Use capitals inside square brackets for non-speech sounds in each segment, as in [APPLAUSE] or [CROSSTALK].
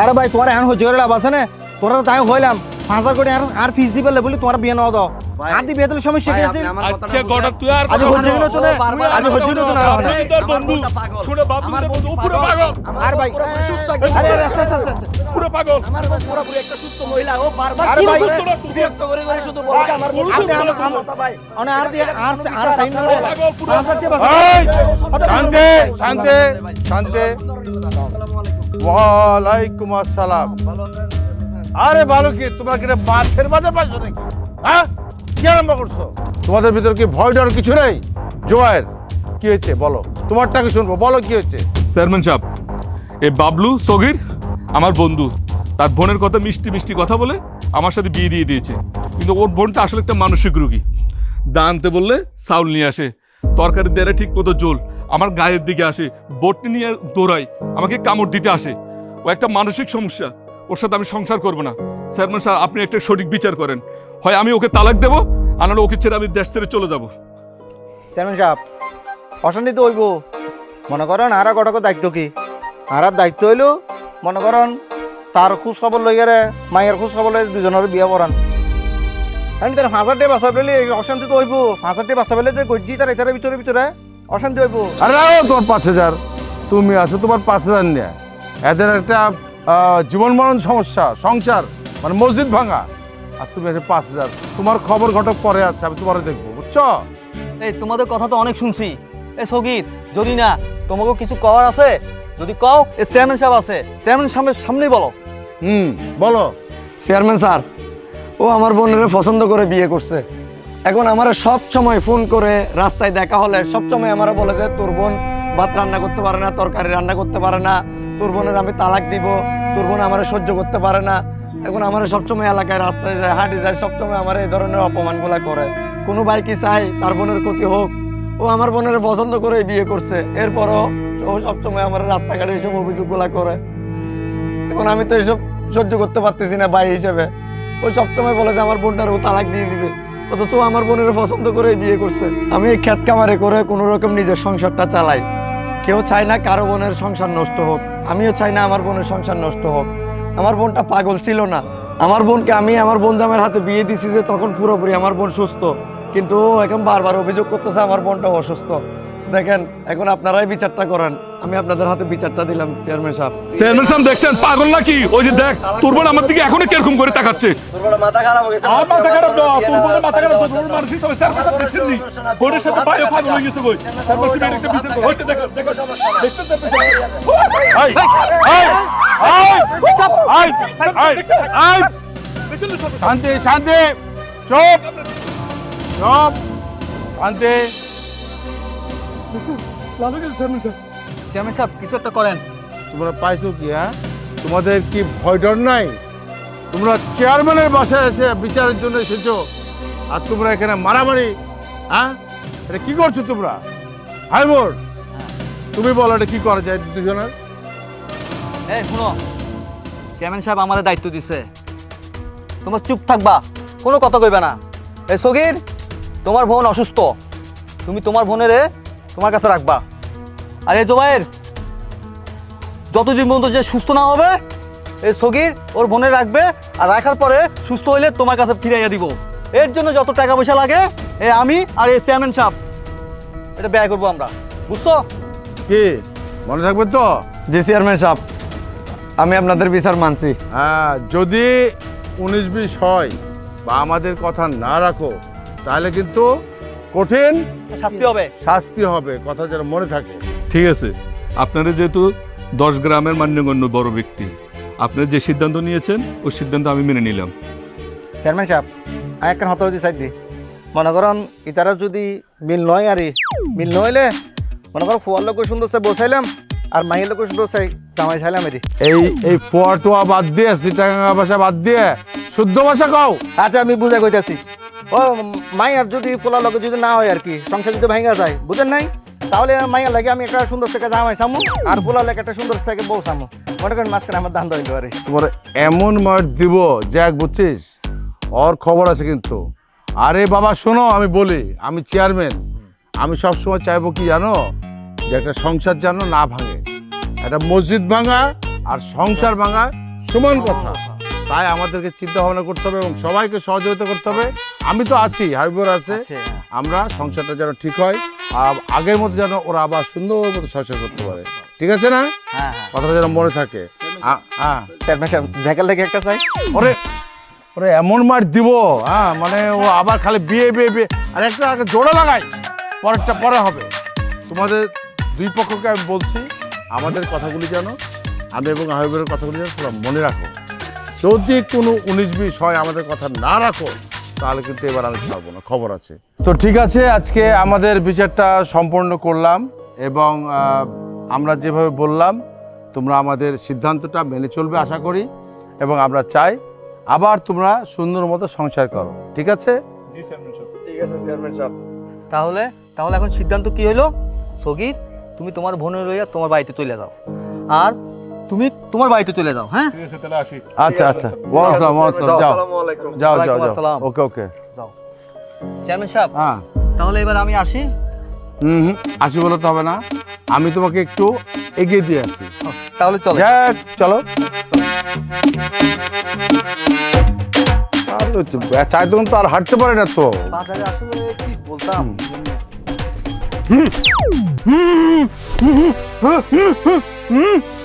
আরে ভাই তোমার এখন হচ্ছে করে লাভ আছে না? তোরা তাই হইলাম। পাঁচ হাজার করে আর আর ফিস দিবে বলে তোমার বিয়ে নাও দাও। ভাই, আর দি বিয়ে দিলে সমস্যা কি আছে? আচ্ছা। গড়ক তুই আর আজ হচ্ছে তো না। ও বারবার আজ হচ্ছে কিনা তো না তোর বন্ধু শুনে বাবু আমার বন্ধু পুরো পাগল। আর ভাই সুস্থ আরে আরে আস্তে আস্তে আস্তে আস্তে। পুরো পাগল। আমার বোন পুরোপুরি একটা সুস্থ মহিলা। ও বারবার আরে পুরো ভাই, সুস্থ না, তুই- বিরক্ত করে করে শুধু বলে আমার পুরো সুস্থ না, না, কথা ভাই। মানে আর দিয়ে আর আর সাইন না পাগল পুরো শান্তি শান্তি শান্তি। আসসালামু আলাইকুম। ওয়ালাইকুম আসসালাম। আরে ভালো কি? তোমরা কি মাছের বাজার পাইছো নাকি? হ্যাঁ? কি আরম্ভ করছ? তোমাদের ভিতরে কি ভয় ডর কিছু নেই? জোয়ার কি হয়েছে? বলো। তোমারটাকে শুনব? বলো কি হয়েছে? চেয়ারম্যান সাহেব এই বাবলু সগির আমার বন্ধু তার বোনের কথা মিষ্টি মিষ্টি কথা বলে আমার সাথে বিয়ে দিয়ে দিয়েছে। কিন্তু ওর বোনটা আসলে একটা মানসিক রুগী। দা আনতে বললে চাউল নিয়ে আসে তরকারি দেড়ে ঠিক মতো জোল আমার গায়ের দিকে আসে বটনি নিয়ে দৌড়ায়, আমাকে কামড় দিতে আসে। ও একটা মানসিক সমস্যা, ওর সাথে আমি সংসার করব না। চেয়ারম্যান স্যার, আপনি একটা সঠিক বিচার করেন। হয় আমি ওকে তালাক দেবো, আর ওকে ছেড়ে আমি দেশ ছেড়ে চলে যাব। চেয়ারম্যান সাহেব অশান্তি তো হইব। মনে করেন আর কটক দায়িত্ব কি? আর দায়িত্ব হইল, মনে করেন তার খোঁজ খবর লই গেলে মায়ের খোঁজ খবর লই দুজনের বিয়ে করান। আমি তার হাজারটে বাঁচা পেলে অশান্তি তো হইব। হাজারটে বাঁচা পেলে যে গজ্জি তার এটার ভিতরে ভিতরে। অশান্তি হইব। আরে নাও তোমার পাঁচ হাজার। তুমি আছো তোমার পাঁচ হাজার নিয়ে। এদের একটা জীবন মরণ সমস্যা সংসার মানে মসজিদ ভাঙা। আর তুমি আছে পাঁচ হাজার। তোমার খবর ঘটক পরে আছে আমি তোমার দেখব বুঝছ? এই তোমাদের কথা তো অনেক শুনছি। এ সগীর যদি না তোমাকে কিছু কওয়ার আছে? যদি কও এ চেয়ারম্যান সাহেব আছে। চেয়ারম্যান সাহেবের সামনেই বলো। হুম বলো। চেয়ারম্যান স্যার ও আমার বোনের পছন্দ করে বিয়ে করছে। এখন আমার সব সময় ফোন করে রাস্তায় দেখা হলে সব সময় আমার বলে যে, তোর বোন ভাত রান্না করতে পারে না, তরকারি রান্না করতে পারে না, তোর বোনের আমি তালাক দিব, তোর বোন আমার সহ্য করতে পারে না। এখন আমার সবসময় এলাকায় রাস্তায় যায়, হাঁটি যায় সবসময় আমার এই ধরনের অপমানগুলা করে। কোনো ভাই চাই তার বোনের ক্ষতি হোক? ও আমার বোনের পছন্দ করে বিয়ে করছে। এরপরও ও সবসময় আমার রাস্তাঘাটে এইসব অভিযোগগুলা করে। এখন আমি তো এইসব সহ্য করতে পারতেছি না ভাই হিসেবে। ও সবসময় বলে যে, আমার বোনটার ও তালাক দিয়ে দিবে। অথচ আমার বোনের পছন্দ করে বিয়ে করছে। আমি এই খ্যাত কামারে করে কোনো রকম নিজের সংসারটা চালাই। কেউ চায় না কারও বোনের সংসার নষ্ট হোক। আমিও চাই না আমার বোনের সংসার নষ্ট হোক। আমার বোনটা পাগল ছিল না। আমার বোনকে আমি আমার বোন জামের হাতে বিয়ে দিছি যে তখন পুরোপুরি আমার বোন সুস্থ। কিন্তু এখন বারবার অভিযোগ করতেছে আমার বোনটা অসুস্থ। দেখেন এখন আপনারাই বিচারটা করেন আমি আপনাদের হাতে বিচারটা দিলাম চেয়ারম্যান সাহেব চেয়ারম্যান সাহেব দেখছেন পাগল নাকি ওই যে দেখ তোর বোন আমার দিকে এখনই কীরকম করে তাকাচ্ছে তোর বড় মাথা খারাপ হয়ে গেছে। আমার মাথা খারাপ না তোর বোনের মাথা খারাপ তোর বোনের মানসিক সমস্যা চেয়ারম্যান সাহেব দেখছেন নি বোনের সাথে বাইরে পাগল হয়ে গেছে কই চেয়ারম্যান সাহেব একটা বিচার করো হইতে দেখো দেখো দেখছেন চেয়ারম্যান সাহেব এই, এই, এই, এই, এই, শান্তি শান্তি চুপ চুপ শান্তি চেয়ারম্যান সাহেব। কিছু একটা করেন। তোমরা পাইছো কি হ্যাঁ? তোমাদের কি ভয় ডর নাই? তোমরা চেয়ারম্যানের বাসায় এসে বিচারের জন্য এসেছ আর তোমরা এখানে মারামারি হ্যাঁ? এটা কি করছ তোমরা? হাই বোর্ড তুমি বলো এটা কি করা যায় দুজনের? এই শুনো। চেয়ারম্যান সাহেব আমাদের দায়িত্ব দিছে। তোমার চুপ থাকবা কোনো কথা কইবে না। এই সগীর তোমার বোন অসুস্থ। তুমি তোমার বোনের তোমার কাছে রাখবা। আর এই জোবাইর যতদিন পর্যন্ত যে সুস্থ না হবে এই সগীর ওর বোনে রাখবে আর রাখার পরে সুস্থ হইলে তোমার কাছে ফিরাইয়া দিব। এর জন্য যত টাকা পয়সা লাগে এ আমি আর এই চেয়ারম্যান সাহেব এটা ব্যয় করব আমরা। বুঝছ? কি? মনে থাকবে তো? জি চেয়ারম্যান সাহেব। আমি আপনাদের বিচার মানছি। হ্যাঁ যদি উনিশ বিশ হয় বা আমাদের কথা না রাখো তাহলে কিন্তু কঠিন শাস্তি হবে। শাস্তি হবে কথা যেন মনে থাকে। ঠিক আছে। আপনারা যেহেতু দশ গ্রামের মান্যগণ্য বড় ব্যক্তি আপনারা যে সিদ্ধান্ত নিয়েছেন ওই সিদ্ধান্ত আমি মেনে নিলাম। চেয়ারম্যান সাহেব আমি একটা হতে হতে চাই দি মনে করেন ইতারা যদি মিল নয় আরে মিল নইলে মনে করো ফুয়ার লোক সুন্দর চাই বসাইলাম আর মাহির লোক সুন্দর চাই জামাই চাইলাম এটি এই এই টোয়া বাদ দিয়ে সিটাগাঙ্গা ভাষা বাদ দিয়ে শুদ্ধ ভাষা কও। আচ্ছা আমি বুঝে কইতাছি। ও, মাইয়ার যদি ফুলার লোক যদি না হয় আর কি, সংসার যদি ভাঙা যায়, বুঝেন নাই? তাহলে মাইয়ার লাগে আমি একটা সুন্দর থেকে জামাই সামু আর ফুলার লাগে একটা সুন্দর থেকে বউ সামু মনে করেন মাঝখানে আমার দান দইল আরে তোমার এমন মার দিব জ্যাক বুঝছিস? ওর খবর আছে কিন্তু। আরে বাবা, শোনো, আমি বলি, আমি চেয়ারম্যান আমি সবসময় চাইব কি জানো? যে একটা সংসার যেন না ভাঙে। একটা মসজিদ ভাঙা আর সংসার ভাঙা সমান কথা। তাই আমাদেরকে চিন্তা ভাবনা করতে হবে এবং সবাইকে সহযোগিতা করতে হবে। আমি তো আছি হাবিবর আছে। হ্যাঁ। আমরা সংসারটা যেন ঠিক হয় আর আগের মতো যেন ওরা আবার সুন্দর মতো সংসার করতে পারে। ঠিক আছে না? হ্যাঁ হ্যাঁ। কথাটা যেন মনে থাকে। হ্যাঁ ঝাঁকাল থেকে একটা চাই। ওরে ওরে এমন মার দিব হ্যাঁ মানে ও আবার খালি বিয়ে বিয়ে বিয়ে। আর একটা আগে জোড়া লাগাই পরেরটা পরে হবে। তোমাদের দুই পক্ষকে আমি বলছি আমাদের কথাগুলি যেন আমি এবং আহবের কথাগুলি যেন তোমরা মনে রাখো। যদি কোনো উনিশ বিশ হয় আমাদের কথা না রাখো তাহলে কিন্তু এবার আমি ছাড়বো না খবর আছে। তো ঠিক আছে আজকে আমাদের বিচারটা সম্পন্ন করলাম এবং আমরা যেভাবে বললাম তোমরা আমাদের সিদ্ধান্তটা মেনে চলবে আশা করি এবং আমরা চাই আবার তোমরা সুন্দর মতো সংসার করো ঠিক আছে? ঠিক আছে চেয়ারম্যান সাহেব। তাহলে তাহলে এখন সিদ্ধান্ত কি হলো সগির তুমি তোমার বোনের লইয়া তোমার বাড়িতে চলে যাও। আর তুমি তোমার বাড়িতে চলে যাও হ্যাঁ আচ্ছা আচ্ছা ওয়ালাইকুম যাও আসসালামু আলাইকুম যাও যাও যাও আসসালাম। ওকে ওকে যাও চেয়ারম্যান সাহেব হ্যাঁ তাহলে এবার আমি আসি হুম হুম আসি বলে তো হবে না আমি তোমাকে একটু এগিয়ে দিয়ে আসি তাহলে চলো চলো চায়ের দোকান তো আর হাঁটতে পারে না তো বাজারে আসলে কি বলতাম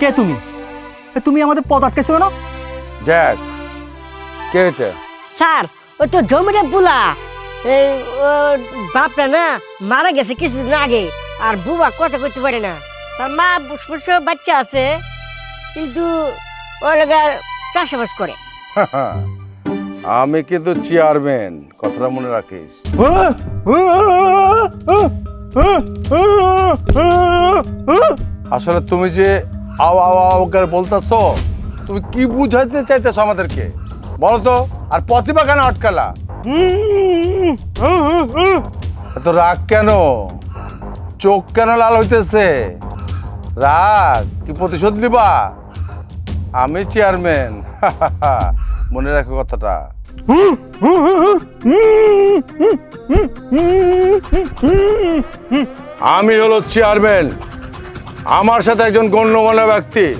কে তুমি তুমি আমাদের পথ আটকেছো কেন? যাক কে এটা? স্যার ওই তো জমিটা বুলা। এই বাপটা না মারা গেছে কিছুদিন আগে আর বুবা কথা কইতে পারে না। তার মা বাচ্চা আছে কিন্তু ওর লাগা চাষাবাস করে। [LAUGHS] আমি কিন্তু চেয়ারম্যান কথাটা মনে রাখিস। আসলে তুমি যে আও আও আও করে বলতেছো? তুমি কি বুঝাইতে চাইতেছো আমাদেরকে? বলো তো, আর প্রতিভা কেন আটকালা? এত রাগ কেন? চোখ কেন লাল হইতেছে? রাগ, কি প্রতিশোধ নিবা? আমি চেয়ারম্যান মনে রাখো কথাটা। আমি হলো চেয়ারম্যান। আমার সাথে একজন গণ্যমান্য ব্যক্তি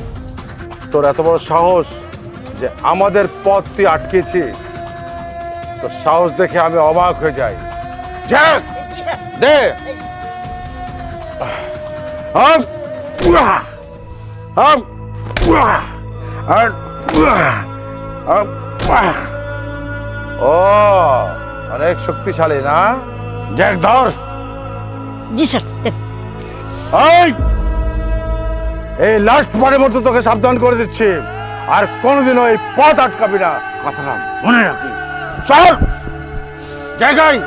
তোর এত বড় সাহস যে আমাদের পথ তুই আটকেছিস? তোর সাহস দেখে আমি অবাক হয়ে যাই। যাক দে। আর ও অনেক শক্তিশালী না? জ্যাক ধর। জি স্যার। এই! এই লাস্ট বারের মতো তোকে সাবধান করে দিচ্ছি। আর কোনোদিনও এই পথ আটকাবি না। কথাটা মনে রাখিস। চল! জায়গায়।